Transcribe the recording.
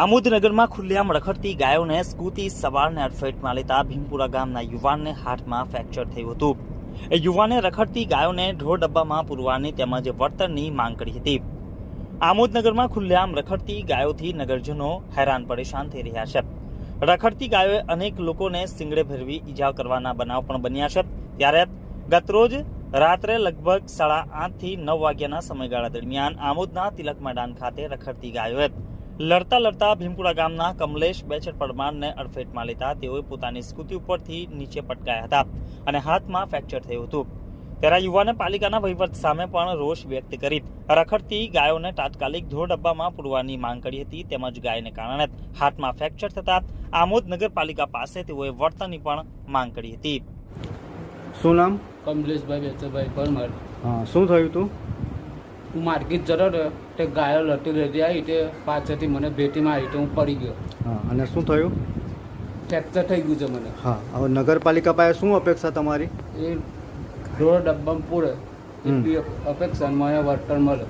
આમોદનગરમાં ખુલ્લેઆમ રખડતી ગાયોને સ્કૂટી સવારને અડફેટમાં લેતા ભીમપુરા ગામના યુવાનને હાથમાં ફ્રેક્ચર થયું હતું. એ યુવાને રખડતી ગાયોને ઢોર ડબ્બામાં પૂરવાની તેમજ વળતરની માંગ કરી હતી. આમોદનગરમાં ખુલ્લેઆમ રખડતી ગાયોથી નગરજનો હેરાન પરેશાન થઈ રહ્યા છે. રખડતી ગાયોએ અનેક લોકોને સિંગડે ભેરવી ઈજા કરવાના બનાવ પણ બન્યા છે. ત્યારે ગતરોજ રાત્રે લગભગ સાડા આઠથી નવ વાગ્યાના સમયગાળા દરમિયાન આમોદના તિલક મેદાન ખાતે રખડતી ગાયોએ લડતા લડતા ભીમપુરા ગામના કમલેશ બેચર પરમારને અડફેટમાં લેતા તેઓએ પોતાની સ્કૂટી ઉપરથી નીચે પટકાયા હતા અને હાથમાં ફ્રેક્ચર થયું હતું. ત્યારે યુવાને પાલિકાના વહીવટ સામે પણ રોષ વ્યક્ત કરી રખડતી ગાયોને તાત્કાલિક ધોળ ડબ્બામાં પૂરવાની માંગ કરી હતી તેમજ ગાયને કારણે હાથમાં ફ્રેક્ચર થતા આમોદ નગરપાલિકા પાસે તેઓએ વળતરની પણ માંગ કરી હતી. શું નામ? કમલેશભાઈ બેચરભાઈ પરમાર. હા શું થયું તું? હું માર્કેટ જતો હતો તે ગાયો લટી લેતી આવી તે પાછળથી મને ભેટી મારી તો હું પડી ગયો. હા અને શું થયું? ફ્રેક્ચર થઈ ગયું છે મને. હા હવે નગરપાલિકા પાસે શું અપેક્ષા તમારી? એ રોડ ડબ્બામાં પૂરે. અપેક્ષા મને વળતર મળે.